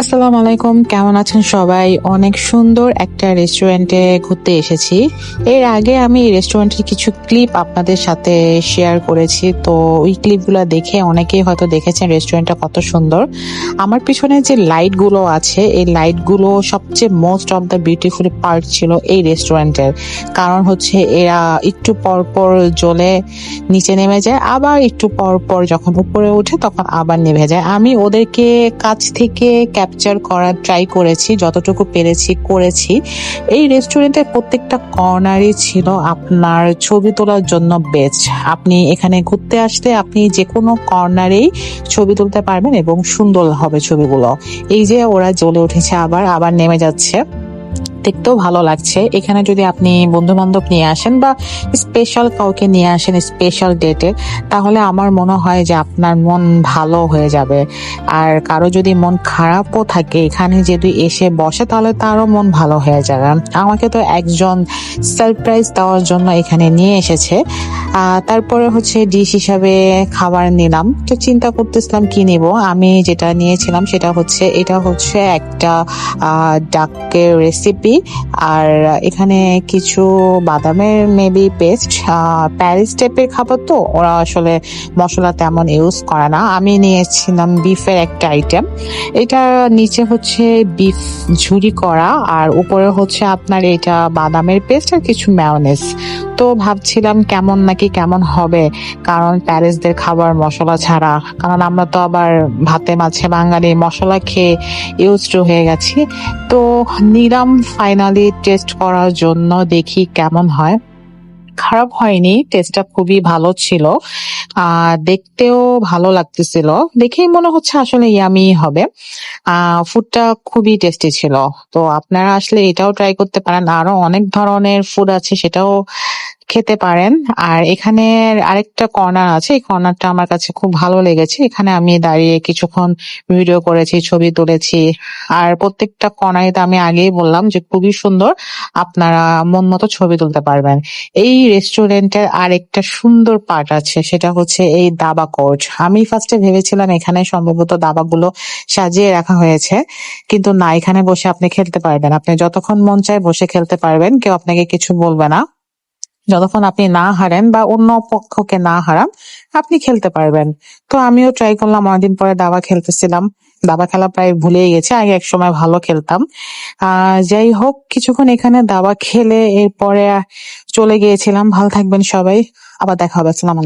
আসসালামু আলাইকুম, কেমন আছেন সবাই? অনেক সুন্দর একটা রেস্টুরেন্টে ঘুরতে এসেছি। এর আগে আমি রেস্টুরেন্টের কিছু ক্লিপ আপনাদের সাথে শেয়ার করেছি। তো ওই ক্লিপগুলো দেখে অনেকেই হয়তো দেখেছেন রেস্টুরেন্টটা কত সুন্দর। আমার পিছনে যে লাইটগুলো আছে, এই লাইটগুলো সবচেয়ে most of the beautiful part ছিল এই রেস্টুরেন্টের কারণ হচ্ছে এরা একটু পর পর জ্বলে নিচে নেমে যায়, আবার একটু পর পর যখন উপরে ওঠে তখন আবার নেমে যায়। আমি ওদেরকে কাছ থেকে ক্যাপচার করার ট্রাই করেছি, যতটুকু পেরেছি করেছি। এই রেস্টুরেন্টের প্রত্যেকটা কর্নারই ছিল আপনার ছবি তোলার জন্য বেচ আপনি এখানে ঘুরতে আসলে আপনি যে কোনো কর্নারেই ছবি তুলতে পারবেন এবং সুন্দর হবে ছবিগুলো। এই যে ওরা জ্বলে উঠেছে আবার আবার নেমে যাচ্ছে। দেখতেও ভালো লাগছে। এখানে যদি আপনি বন্ধু বান্ধব নিয়ে আসেন বা স্পেশাল কাউকে নিয়ে আসেন স্পেশাল ডেটে তাহলে আমার মনে হয় যে আপনার মন ভালো হয়ে যাবে। আর কারও যদি মন খারাপও থাকে, এখানে যদি এসে বসে, তাহলে তারও মন ভালো হয়ে যাবে। আমাকে তো একজন সারপ্রাইজ দেওয়ার জন্য এখানে নিয়ে এসেছে। তারপরে হচ্ছে ডিশ হিসাবে খাবার নিলাম। তো চিন্তা করতেছিলাম কি নিব? আমি যেটা নিয়েছিলাম সেটা হচ্ছে, এটা হচ্ছে একটা ডাকের রেসিপি আর এখানে কিছু বাদামের মেবি পেস্ট প্যারিস টাইপের খাবার তো, ওরা আসলে মশলা তেমন ইউজ করে না। আমি নিয়েছিলাম বিফের একটা আইটেম এটা নিচে হচ্ছে বিফ ঝুরি করা, আর উপরে হচ্ছে আপনার এটা বাদামের পেস্ট আর কিছু ম্যায়োনেজ তো ভাবছিলাম কেমন নাকি কেমন হবে, কারণ প্যারিসদের খাবার মশলা ছাড়া। কারণ আমরা তো আবার ভাতে মাছে বাঙালি মশলা খেয়ে ইউজ হয়ে গেছি। তো নিলাম ফাইনালি টেস্ট করার জন্য দেখি কেমন হয়। খারাপ হয়নি টেস্টটা খুবই ভালো ছিল। আর দেখতেও ভালো লাগতেছিল। দেখেই মনে হচ্ছে আসলে ইয়ামি হবে। ফুডটা খুবই টেস্টি ছিল। তো আপনারা আসলে এটাও ট্রাই করতে পারেন। আরও অনেক ধরনের ফুড আছে সেটাও খেতে পারেন। আর এখানে আরেকটা কর্নার আছে। এই কর্নারটা আমার কাছে খুব ভালো লেগেছে। এখানে আমি দাঁড়িয়ে কিছুক্ষণ ভিডিও করেছি, ছবি তুলেছি। আর প্রত্যেকটা কর্নারে তো আমি আগেই বললাম যে খুবই সুন্দর। আপনারা মন মতো ছবি তুলতে পারবেন। এই রেস্টুরেন্টের আরেকটা সুন্দর পার্ট আছে, সেটা হচ্ছে এই দাবা কোর্ট আমি ফার্স্টে ভেবেছিলাম এখানে সম্ভবত দাবাগুলো সাজিয়ে রাখা হয়েছে। কিন্তু না, এখানে বসে আপনি খেলতে পারবেন। আপনি যতক্ষণ মন চায় বসে খেলতে পারবেন। কেউ আপনাকে কিছু বলবে না। যতক্ষণ আপনি না হারেন বা অন্য পক্ষকে না হারান, আপনি খেলতে পারবেন। তো আমিও ট্রাই করলাম, অনেকদিন পরে দাবা খেলতেছিলাম। দাবা খেলা প্রায় ভুলেই গেছে, আগে এক সময় ভালো খেলতাম। যাই হোক, কিছুক্ষণ এখানে দাবা খেলে এরপরে চলে গিয়েছিলাম। ভালো থাকবেন সবাই। আবার দেখা হবে। আসসালাম